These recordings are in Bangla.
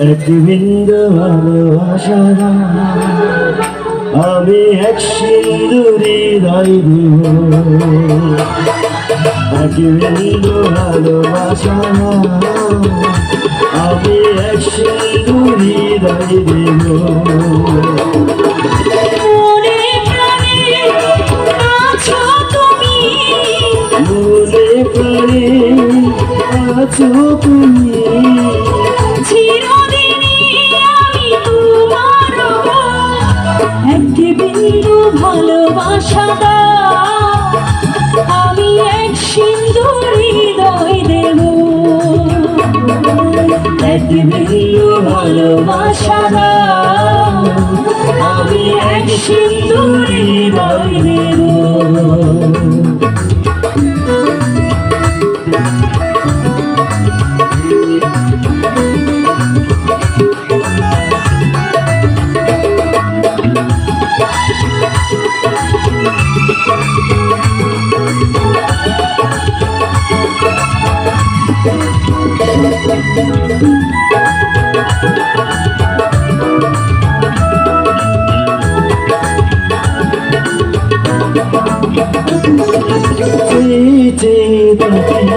এক বিন্দু ভালোবাসা আমি এক সিন্দুরি হৃদয় দিব। এক বিন্দু ভালোবাসা আমি এক সিন্দুরি দিব। মনে প্রাণে আছো তুমি। ভালোবাসা আমি এক দই দেব। একটি বিন্দু ভালোবাসা আমি এক সিন্দুর হৃদয় দেব। চেয়ে দেখি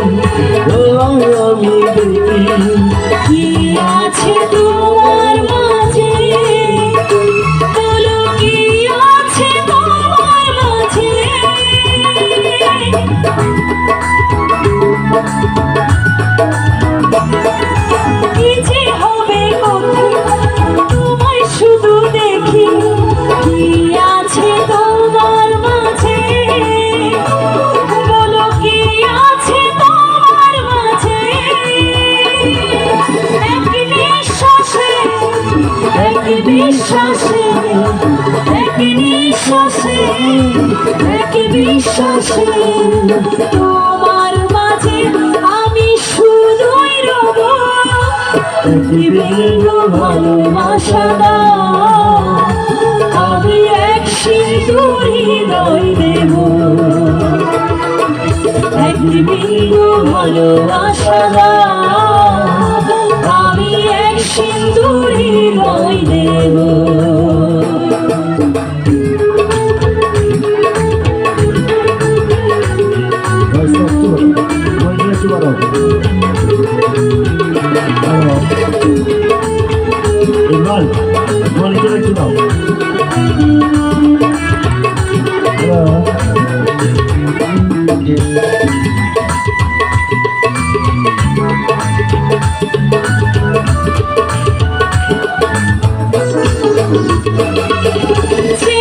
এক বিশ্বাসে তোমার মাঝে আমি শুধুই রব। বিভিন্ন ভালোবাসা আমি এক সিঁদুর দেব। এক ভালোবাসা আমি এক সিঁদুর দেব। ইকবাল মনিটর একটু দাও চেয়ে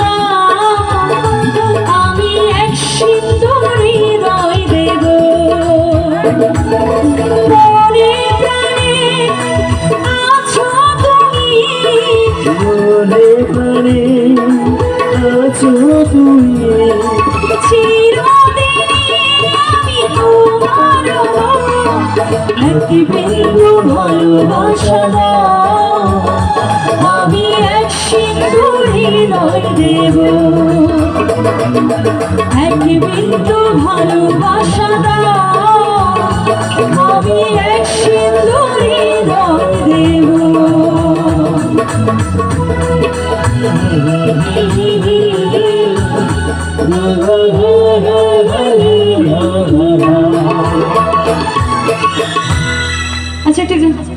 ভালোবাসা দাও। আমি এক সিন্দুর হৃদয় দেব। একটি বিন্দু ভালোবাসা দাও। আচ্ছা ঠিক আছে